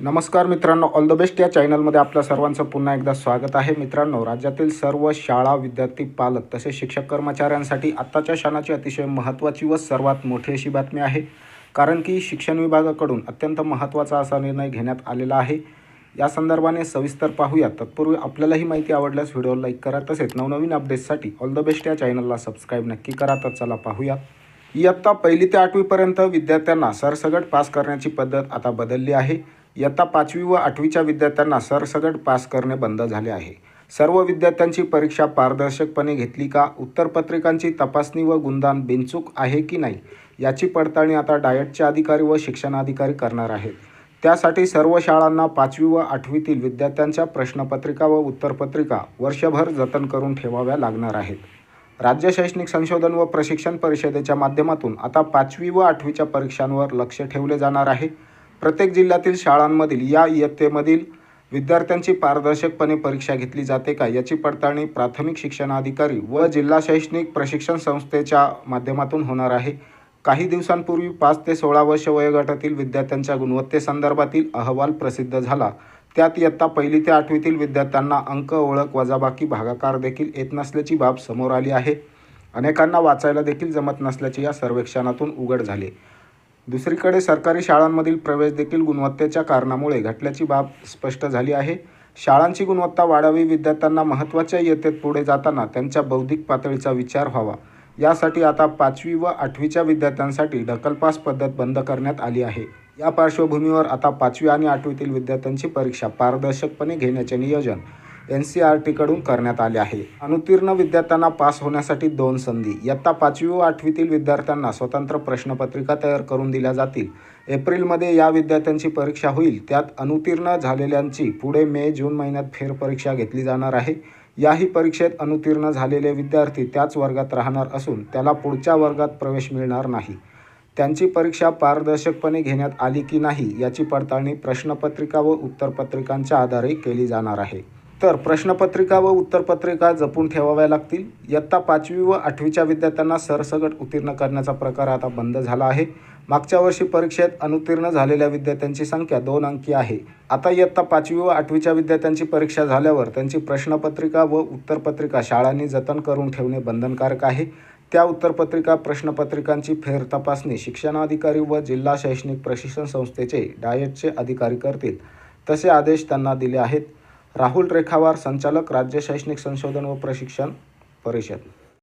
नमस्कार मित्रांनो all the best या चॅनलमध्ये आपल्या सर्वांचं पुन्हा एकदा स्वागत आहे. मित्रांनो राज्यातील सर्व शाळा विद्यार्थी पालक तसेच शिक्षक कर्मचाऱ्यांसाठी आत्ताच्या क्षणाची अतिशय महत्त्वाची व सर्वात मोठी अशी बातमी आहे. कारण की शिक्षण विभागाकडून अत्यंत महत्त्वाचा असा निर्णय घेण्यात आलेला आहे. या संदर्भाने सविस्तर पाहूया. तत्पूर्वी आपल्यालाही माहिती आवडल्यास व्हिडिओ लाईक करा तसेच नवनवीन अपडेट्ससाठी ऑल द बेस्ट या चॅनलला सबस्क्राईब नक्की करा. तर चला पाहूया. इयत्ता पहिली ते आठवीपर्यंत विद्यार्थ्यांना सरसगट पास करण्याची पद्धत आता बदलली आहे. इयत्ता पाचवी व आठवीच्या विद्यार्थ्यांना सरसगट पास करणे बंद झाले आहे. सर्व विद्यार्थ्यांची परीक्षा पारदर्शकपणे घेतली का? उत्तरपत्रिकांची तपासणी व गुणदान बिनचूक आहे की नाही? याची पडताळणी आता डायटचे अधिकारी व शिक्षणाधिकारी करणार आहेत. त्यासाठी सर्व शाळांना पाचवी व आठवीतील विद्यार्थ्यांच्या प्रश्नपत्रिका व उत्तरपत्रिका वर्षभर जतन करून ठेवाव्या लागणार आहेत. राज्य शैक्षणिक संशोधन व प्रशिक्षण परिषदेच्या माध्यमातून आता पाचवी व आठवीच्या परीक्षांवर लक्ष ठेवले जाणार आहे. प्रत्येक जिल्ह्यातील शाळांमधील या इयत्तेमधील विद्यार्थ्यांची पारदर्शकपणे परीक्षा घेतली जाते का? याची पडताळणी प्राथमिक शिक्षणाधिकारी व जिल्हा शैक्षणिक प्रशिक्षण संस्थेच्या माध्यमातून होणार आहे. काही दिवसांपूर्वी पाच ते सोळा वर्ष वयोगटातील विद्यार्थ्यांच्या गुणवत्तेसंदर्भातील अहवाल प्रसिद्ध झाला. त्यात इयत्ता पहिली ते आठवीतील विद्यार्थ्यांना अंक ओळख वजाबाकी भागाकार देखील येत नसल्याची बाब समोर आली आहे. अनेकांना वाचायला देखील जमत नसल्याचे या सर्वेक्षणातून उघड झाले. दुसरीकडे सरकारी शाळांमधील प्रवेश देखील गुणवत्तेच्या कारणामुळे घटल्याची बाब स्पष्ट झाली आहे. शाळांची गुणवत्ता वाढावी विद्यार्थ्यांना महत्त्वाच्या इयत्तेत पुढे जाताना त्यांच्या बौद्धिक पातळीचा विचार व्हावा. यासाठी आता पाचवी व आठवीच्या विद्यार्थ्यांसाठी ढकलपास पद्धत बंद करण्यात आली आहे. या पार्श्वभूमीवर आता पाचवी आणि आठवीतील विद्यार्थ्यांची परीक्षा पारदर्शकपणे घेण्याचे नियोजन एन सी आर टीकडून करण्यात आले आहे. अनुत्तीर्ण विद्यार्थ्यांना पास होण्यासाठी दोन संधी. इयत्ता पाचवी व आठवीतील विद्यार्थ्यांना स्वतंत्र प्रश्नपत्रिका तयार करून दिल्या जातील. एप्रिलमध्ये या विद्यार्थ्यांची परीक्षा होईल. त्यात अनुत्तीर्ण झालेल्यांची पुढे मे जून महिन्यात फेरपरीक्षा घेतली जाणार आहे. याही परीक्षेत अनुत्तीर्ण झालेले विद्यार्थी त्याच वर्गात राहणार असून त्याला पुढच्या वर्गात प्रवेश मिळणार नाही. त्यांची परीक्षा पारदर्शकपणे घेण्यात आली की नाही याची पडताळणी प्रश्नपत्रिका व उत्तरपत्रिकांच्या आधारे केली जाणार आहे. तर प्रश्नपत्रिका व उत्तरपत्रिका जपून ठेवाव्या लागतील. इयत्ता पाचवी व आठवीच्या विद्यार्थ्यांना सरसगट उत्तीर्ण करण्याचा प्रकार आता बंद झाला आहे. मागच्या वर्षी परीक्षेत अनुत्तीर्ण झालेल्या विद्यार्थ्यांची संख्या दोन अंकी आहे. आता इयत्ता पाचवी व आठवीच्या विद्यार्थ्यांची परीक्षा झाल्यावर त्यांची प्रश्नपत्रिका व उत्तरपत्रिका शाळांनी जतन करून ठेवणे बंधनकारक आहे. त्या उत्तरपत्रिका प्रश्नपत्रिकांची फेर तपासणी शिक्षणाधिकारी व जिल्हा शैक्षणिक प्रशिक्षण संस्थेचे डायटचे अधिकारी करतील. तसे आदेश त्यांना दिले आहेत. राहुल रेखावार संचालक राज्य शैक्षणिक संशोधन व प्रशिक्षण परिषद.